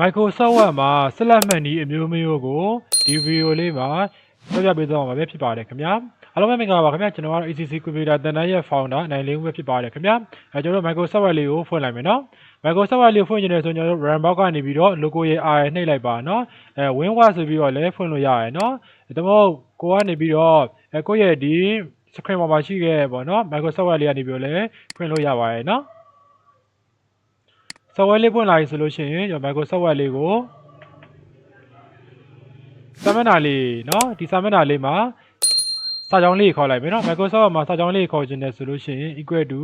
Microsoft Word မှာဆက်လက်မှတ်နည်းအမျိုးမျိုးကိုဒီဗီဒီယိုလေးမှာပြောပြပေးသွားမှာပဲဖြစ်ပါတယ်ခင်ဗျာအားလုံးပဲမင်္ဂလာပါခင်ဗျာကျွန်တော်ကတော့ ACC Computer တန်တန်းရဲ့ founder နိုင်လေးဦးပဲဖြစ်ပါတယ်ခင်ဗျာအဲကျွန်တော်တို့ Microsoft Word လေးကိုဖွင့်လိုက်မယ်နော် Microsoft Word လေးဖွင့်ချင်တယ်ဆိုရင်ကျွန်တော်တို့ run box ကနေပြီးတော့ logo ရဲ့ R နှိပ်လိုက်ပါနော်အဲ WinWord ဆိုပြီးတော့လည်းဖွင့်လို့ရရယ်နော်ဒါမှမဟုတ်ကိုကနေပြီးတော့အဲကိုယ့်ရဲ့ဒီ screen ပေါ်မှာရှိခဲ့ပေါ့နော် Microsoft Word လေးကနေပြီးတော့လည်းဖွင့်လို့ရပါရယ်နော် software လေးဖွင့်လာပြီဆိုလို့ရှိရင်ကျွန်တော် Microsoft Word လေးကိုစာမျက်နှာလေးเนาะဒီစာမျက်နှာလေးမှာစာကြောင်းလေးခေါ်လိုက်မယ်เนาะ Microsoft Word မှာစာကြောင်းလေးခေါ်ခြင်းနဲ့ဆိုလို့ရှိရင် equal to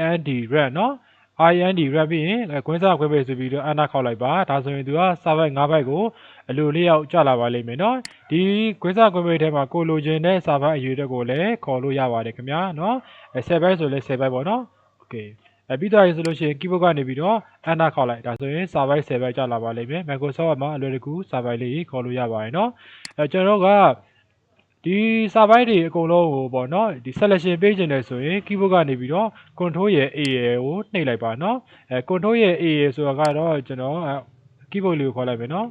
rand rand เนาะ rand rand ပြီးရင်ခွင်းစားခွဲပဲဆိုပြီးတော့အနာခေါက်လိုက်ပါဒါဆိုရင်သူကစာဘိုက်၅ဘိုက်ကိုအလိုလေးရောက်ကြလာပါလိမ့်မယ်เนาะဒီခွင်းစားခွဲပဲထဲမှာကိုလိုချင်တဲ့စာဘိုက်အရွယ်တွေကိုလည်းခေါ်လို့ရပါတယ်ခင်ဗျာเนาะအဲ10ဘိုက်ဆိုလည်း10ဘိုက်ပေါ့เนาะ okay အဲပြီးတော့ရဆိုလို့ရှိရင် keyboard ကနေပြီးတော့ enter ခေါက်လိုက်ဒါဆိုရင် server 10ပဲကြာလာပါလိမ့်မယ် Microsoft မှာအလွယ်တကူ server လေးခေါ်လို့ရပါတယ်เนาะအဲကျွန်တော်တို့ကဒီ server တွေအကုန်လုံးကိုပေါ့เนาะဒီ selection ပေးခြင်းတယ်ဆိုရင် keyboard ကနေပြီးတော့ control ရဲ့ A ရဲ့ကိုနှိပ်လိုက်ပါเนาะအဲ control ရဲ့ A ရဲ့ဆိုတာကတော့ကျွန်တော်အဲ keyboard လေးကိုခေါ်လိုက်မယ်เนาะ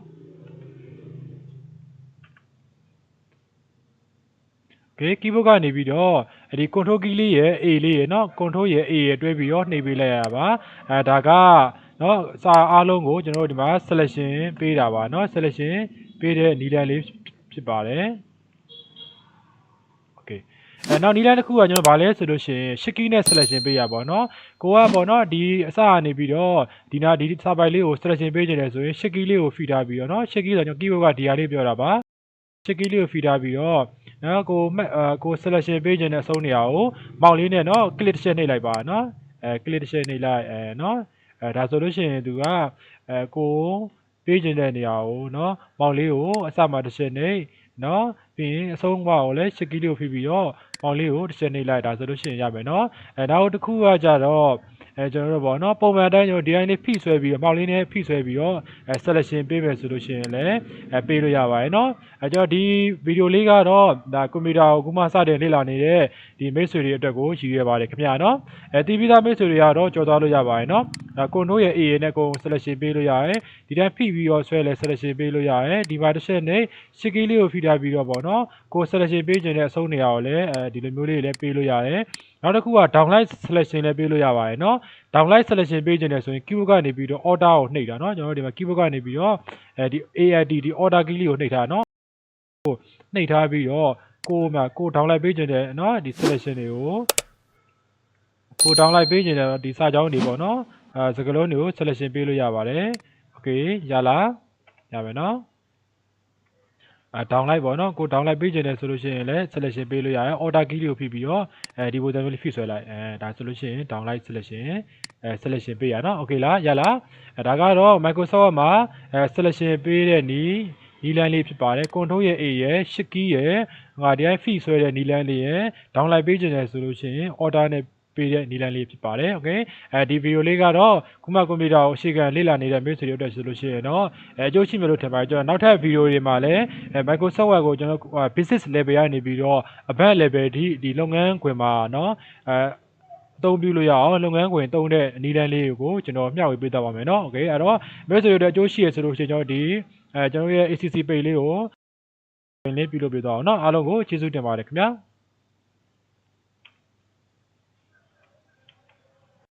okay keyboard ကနေပြီးတော့ဒီ control key လေးရဲ့ A လေးရဲ့เนาะ control ရဲ့ A ရဲ့တွဲပြီးတော့နှိပ်ပေးလိုက်ရပါအဲဒါကเนาะစာအားလုံးကိုကျွန်တော်တို့ဒီမှာ selection ပေးတာပါเนาะ selection ပေးတဲ့နီလန်လေးဖြစ်ပါတယ် okay အဲနောက်နီလန်တစ်ခုကကျွန်တော်ဗာလဲဆိုလို့ရှိရင် shift key နဲ့ selection ပေးရပါเนาะကိုကပေါ့เนาะဒီအစကနေပြီးတော့ဒီနာဒီစာပိုင်လေးကို selection ပေးခြင်းတယ်ဆိုရင် shift key လေးကို feed ထားပြီးတော့เนาะ shift key ဆိုတော့ကျွန်တော် keyboard ကဒီဟာလေးပြောတာပါ shift key လေးကို feed ထားပြီးတော့ နော်ကိုမှတ်အာကို selection ပေးခြင်းတဲ့အဆုံးနေရာကိုမောင်လေးနဲ့နော် click တစ်ချက်နှိပ်လိုက်ပါနော်အဲ click တစ်ချက်နှိပ်လိုက်အဲနော်အဲဒါဆိုလို့ရှိရင်သူကအဲကိုပေးခြင်းတဲ့နေရာကိုနော်မောင်လေးကိုအစမှတစ်ချက်နှိပ်နော်ပြီးရင်အဆုံးဘက်ကိုလည်း shift key လေးကိုဖိပြီးတော့မောင်လေးကိုတစ်ချက်နှိပ်လိုက်ဒါဆိုလို့ရှိရင်ရမယ်နော်အဲနောက်တစ်ခုကကြတော့ အဲကျွန်တော်တို့ပေါ့နော်ပုံမှန်အတိုင်းကျွန်တော်ဒီတိုင်းလေးဖိဆွဲပြီးတော့မောင်လေးနဲ့ဖိဆွဲပြီးတော့အဲ selection ပေးမယ်ဆိုလို့ရှိရင်လည်းအဲပေးလို့ရပါတယ်နော်အဲကျွန်တော်ဒီဗီဒီယိုလေးကတော့ဒါကွန်ပျူတာကိုခုမှစတင်လေ့လာနေတဲ့ဒီမိတ်ဆွေတွေအတွက်ကိုရည်ရွယ်ပါတယ်ခင်ဗျာနော်အဲတီးပြီးသားမိတ်ဆွေတွေကတော့ကြော်သွားလို့ရပါတယ်နော်ဒါကိုနိုးရဲ့ A နဲ့ကို selection ပေးလို့ရတယ်ဒီတိုင်းဖိပြီးတော့ဆွဲလဲ selection ပေးလို့ရတယ်ဒီမှာတစ်ချက်နဲ့ရှစ်ကီးလေးကိုဖိထားပြီးတော့ပေါ့နော်ကို selection ပေးခြင်းတဲ့အဆုံးနေရာကိုလည်းအဲဒီလိုမျိုးလေးလည်းပေးလို့ရတယ် နောက်တစ်ခုက downlight selection လည်းပေးလို့ရပါတယ်နော် downlight selection ပေးခြင်းတယ်ဆိုရင် keyboard ကနေပြီးတော့ order ကိုနှိပ်တာเนาะကျွန်တော်တို့ဒီမှာ keyboard ကနေပြီးတော့အဲဒီ AID ဒီ order key လေးကိုနှိပ်ထားเนาะဟိုနှိပ်ထားပြီးတော့ကိုမှာကို downlight ပေးခြင်းတယ်เนาะဒီ selection တွေကိုကို downlight ပေးခြင်းတယ်ဒီစာကြောင်းတွေပေါ့เนาะအဲစကလုံးတွေကို selection ပေးလို့ရပါတယ် okay ရလားရမယ်เนาะ အဲ downlight ပေါ့နော်ကို downlight ပေးခြင်းတယ်ဆိုလို့ရှိရင်လည်း selection ပေးလို့ရတယ် order key လေးကိုဖိပြီးတော့အဲဒီပုံစံမျိုးလေးဖိဆွဲလိုက်အဲဒါဆိုလို့ရှိရင် downlight selection အဲ selection ပေးရနော် okay လားရလားအဲဒါကတော့ Microsoft မှာအဲ selection ပေးတဲ့နီးနီလန်းလေးဖြစ်ပါတယ် control ရဲ့ A ရဲ့ shift key ရဲ့ငါဒီတိုင်း feed ဆွဲတဲ့နီလန်းလေးရဲ့ downlight ပေးခြင်းတယ်ဆိုလို့ရှိရင် order နဲ့ ပေးတဲ့နီလန်းလေးဖြစ်ပါတယ်โอเคအဲဒီဗီဒီယိုလေးကတော့ခုမှကွန်ပျူတာကိုအရှိကလေ့လာနေတဲ့မျိုးစေတွေအတွက်ဆိုလို့ရှိရင်တော့အဲအကျိုးရှိမယ်လို့ထင်ပါတယ်ကျွန်တော်နောက်ထပ်ဗီဒီယိုတွေမှာလည်းအဲ Microsoft Word ကိုကျွန်တော် business level ကနေပြီးတော့ advanced level ဒီဒီလုပ်ငန်းခွင်မှာเนาะအဲအသုံးပြုလို့ရအောင်လုပ်ငန်းခွင်တုံးတဲ့အနည်းတန်းလေးကိုကျွန်တော်မျှဝေပေးသွားပါမယ်เนาะโอเคအဲ့တော့မျိုးစေတွေအတွက်အကျိုးရှိရဆိုလို့ရှိရင်ကျွန်တော်ဒီအဲကျွန်တော်ရဲ့ ACC page လေးကိုလင်းပြုလုပ်ပေးသွားအောင်เนาะအားလုံးကိုကျေးဇူးတင်ပါတယ်ခင်ဗျာ